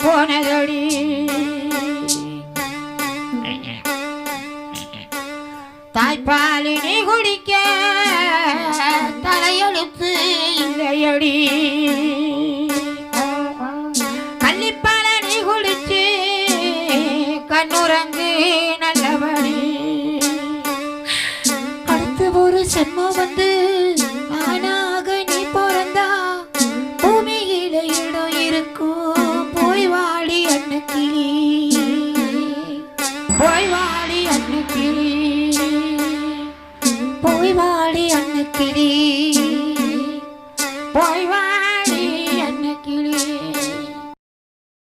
போனதடி. தாய்ப்பாலினி குடிக்க தலையெழுத்து இல்லையடி. கள்ளிப்பாலனி குடிச்சு கண்ணுரங்கு நல்லபடி அடுத்து ஒரு செம்மம் வந்து ஆனாக நீ பிறந்தா பூமியில இடம் இருக்கும். அன்னக்கிளி போய் வாழி அன்னக்கிளி